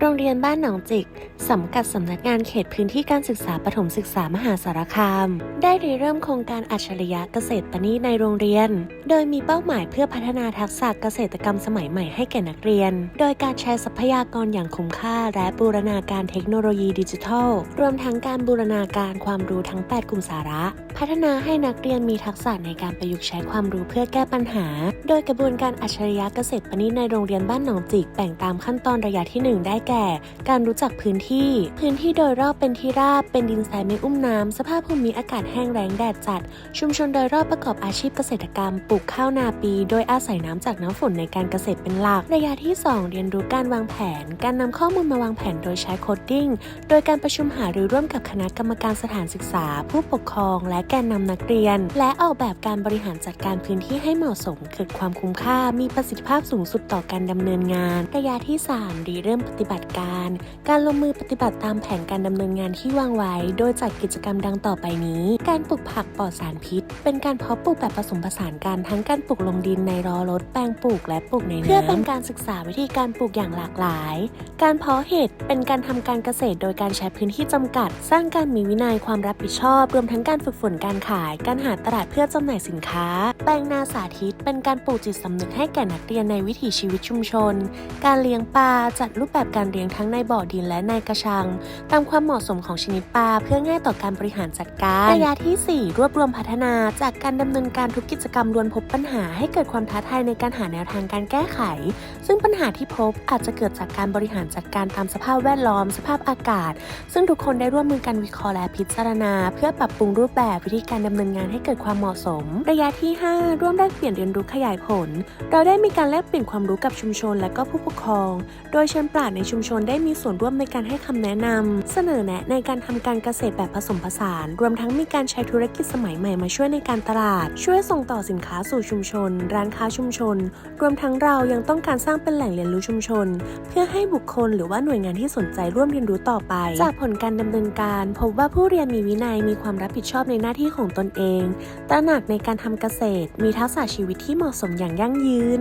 โรงเรียนบ้านหนองจิกสังกัดสำนักงานเขตพื้นที่การศึกษาปฐมศึกษามหาสารคาม ได้ริเริ่มโครงการอัจฉริยะเกษตรปณีในโรงเรียน โดยมีเป้าหมายเพื่อพัฒนาทักษะเกษตรกรรมสมัยใหม่ให้แก่นักเรียน โดยการใช้ทรัพยากรอย่างคุ้มค่า และบูรณาการเทคโนโลยีดิจิทัล รวมทั้งการบูรณาการความรู้ทั้ง 8 กลุ่มสาระ พัฒนาให้นักเรียนมีทักษะในการประยุกต์ใช้ความรู้เพื่อแก้ปัญหา โดยกระบวนการอัจฉริยะเกษตรปณีตในโรงเรียนบ้านหนองจิกแบ่งตามขั้นตอนระยะที่ 1 ได้แก่ การรู้จักพื้นที่ พื้นที่โดยรอบเป็นที่ราบ เป็นดินทรายไม่อุ้มน้ำสภาพภูมิอากาศแห้งแล้งแดดจัด ชุมชนโดยรอบประกอบอาชีพเกษตรกรรมปลูกข้าวนาปี โดยอาศัยน้ำจากน้ำฝนในการเกษตรเป็นหลัก ระยะที่ 2 เรียนรู้การวางแผน การนำข้อมูลมาวางแผนโดยใช้โคดดิ้งโดยการประชุมหารือร่วมกับคณะกรรมการสถานศึกษา ผู้ปกครองและแกนนำนักเรียน และออกแบบการบริหารจัดการพื้นที่ให้เหมาะสม เกิดความคุ้มค่า มีประสิทธิภาพสูงสุดต่อการดำเนินงาน ระยะที่ 3 รีเริ่มปฏิบัติการ การลงมือปฏิบัติตามแผนการดำเนินงานที่วางไว้ โดยจัดกิจกรรมดังต่อไปนี้ การปลูกผักปลอดสารพิษ เป็นการเพาะปลูกแบบผสมผสานกันทั้งการปลูกลงดินในรอรถแปลงปลูกและปลูกในน้ำเพื่อเป็นการศึกษาวิธีการปลูกอย่างหลากหลาย การเพาะเห็ดเป็นการทำการเกษตรโดยการใช้พื้นที่จำกัด สร้างการมีวินัยความรับผิดชอบ รวมทั้งการฝึกฝนการขาย การหาตลาดเพื่อจำหน่ายสินค้า แปลงนาสาธิต เป็นการปลูกจิตสำนึกให้แก่นักเรียนในวิถีชีวิตชุมชน การเลี้ยงปลาจัดรูปแบบการเลี้ยงทั้งในบ่อดินและในกระชัง ตามความเหมาะสมของชนิดปลาเพื่อง่ายต่อการบริหารจัดการระยะที่ 4 รวบรวมพัฒนาจากการดำเนินการทุกกิจกรรมล้วนพบปัญหาให้เกิดความท้าทายในการหาแนวทางการแก้ไข ซึ่งปัญหาที่พบอาจจะเกิดจากการบริหารจัดการตามสภาพแวดล้อม สภาพอากาศ ซึ่งทุกคนได้ร่วมมือกันวิเคราะห์และพิจารณา เพื่อปรับปรุงรูปแบบวิธีการดำเนินงานให้เกิดความเหมาะสม ระยะที่ 5 ร่วมแลกเปลี่ยนเรียนรู้ขยายผล เราได้มีการแลกเปลี่ยนความรู้กับชุมชนและก็ผู้ปกครอง โดยเชิญปราชญ์ในชุมชนได้มีส่วนร่วมในการให้คำแนะนำเสนอแนะในการทำการเกษตรแบบผสมผสาน รวมทั้งมีการใช้ธุรกิจสมัยใหม่มาช่วยในการตลาด ช่วยส่งต่อสินค้าสู่ชุมชน ร้านค้าชุมชน รวมทั้งเรายังต้องการสร้างเป็นแหล่งเรียนรู้ชุมชน เพื่อให้บุคคลหรือว่าหน่วยงานที่สนใจร่วมเรียนรู้ต่อไป จากผลการดำเนินการ พบว่าผู้เรียนมีวินัยมีความรับผิดชอบในหน้าที่ของตนเอง ตระหนักในการทำเกษตร มีทักษะชีวิตที่เหมาะสมอย่างยั่งยืน